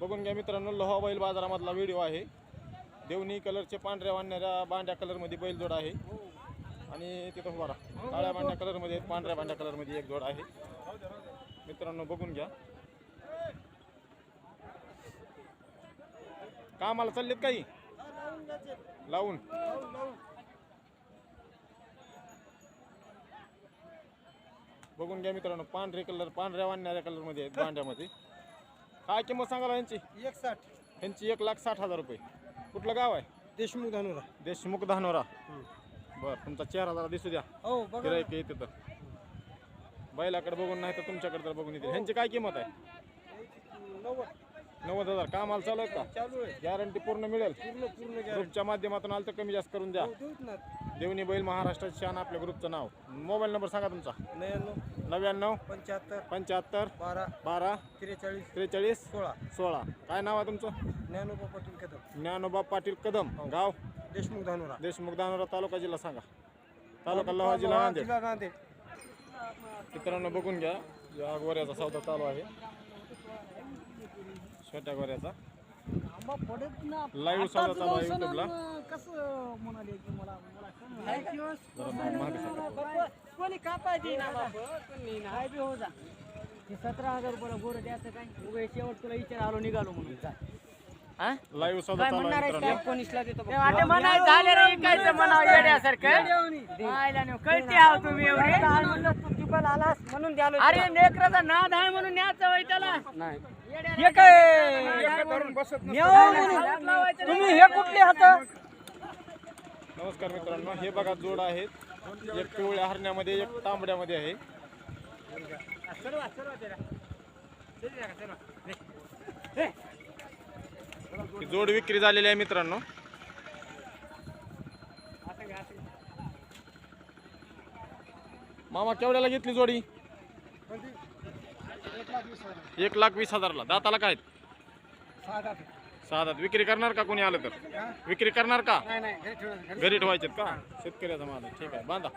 बघून घ्या मित्रांनो लोहा बैल बाजारामधला व्हिडिओ आहे. देवणी कलरचे पांढऱ्या वाढणाऱ्या बांड्या कलरमध्ये बैल जोड आहे. आणि तिथं उभा काळ्या बांड्या कलरमध्ये पांढऱ्या बांड्या कलरमध्ये एक जोड आहे. मित्रांनो बघून घ्या. कामाला चाललेत काही? लावून. बघून घ्या मित्रांनो पांढरे कलर पांढऱ्या वाढणाऱ्या कलरमध्ये आहेत बांड्यामध्ये. काय किंमत सांगाल यांची एक साठ यांची एक लाख साठ हजार रुपये. कुठलं गाव आहे? देशमुख धानोरा. देशमुख धानोरा. बर तुमचा चेहरा जरा दिसू द्या. हो बघा गिरायक येते तर. बैलाकडे बघून नाही तर तुमच्याकडे तर बघून येते ह्यांची काय किंमत आहे? नव्वद. नव्वद हजार. कामाला चालू आहे का? चालू आहे. गॅरंटी पूर्ण मिळेल. पूर्ण पूर्ण गॅरंटी ग्रुपच्या माध्यमातून आलं तर कमी जास्त करून द्या. देऊच ना. देवणी बैल महाराष्ट्रात शान आपल्या ग्रुपचं नाव. मोबाईल नंबर सांगा तुमचा. नव्याण्णव. नव्याण्णव. पंच्याहत्तर. पंच्याहत्तर. बारा. बारा. त्रेचाळीस. त्रेचाळीस. सोळा. सोळा. काय नाव आहे तुमचं? ज्ञानोबा पाटील कदम. ज्ञानोबा पाटील कदम. गाव? देशमुख धानोरा. देशमुख दानोरा तालुका जिल्हा सांगा. तालुका लोहा जिल्हा नांदेड. जिल्हा नांदेड. मित्रांनो बघून घ्या. या गोऱ्याचा सौदा चालू आहे. लाईव्ह सौदा चालू आहे युट्यूबला कसं म्हणाले की मला. कोणी कापायची ना काय बी हो जा. हे सतरा हजार रुपयाला गोरं द्यायचं काय? उगा शेवट तुला विचार आलो निघालो म्हणून. जा. हा? लाईव्ह सौदा काय चालू म्हणणार आहे आहेस मित्रांनो. काय? एकोणीसला देतो वाटे म्हणाय झाले रे काय म्हणावं येण्यासारखं आयला नाही कळते आहो तुम्ही एवढे. म्हणलं? तू तिकल आलास म्हणून द्यालो अरे लेकराचा नाद आहे म्हणून न्यायचं त्याला नाही. हे काय तुम्ही हे कुठले हात? नमस्कार मित्रांनो हे बघा जोड आहेत. एक पिवळ्या हरण्यामध्ये एक तांबड्यामध्ये आहे. ही जोड विक्री झालेली आहे मित्रांनो. मामा केवढ्याला घेतली जोडी? एक लाख वीस हजारला. दाताला काय सहा दात विक्री करणार का कोणी आलं तर? विक्री करणार का? घरी ठेवायचे का? शेतकऱ्याचा माल ठीक आहे. बांधा.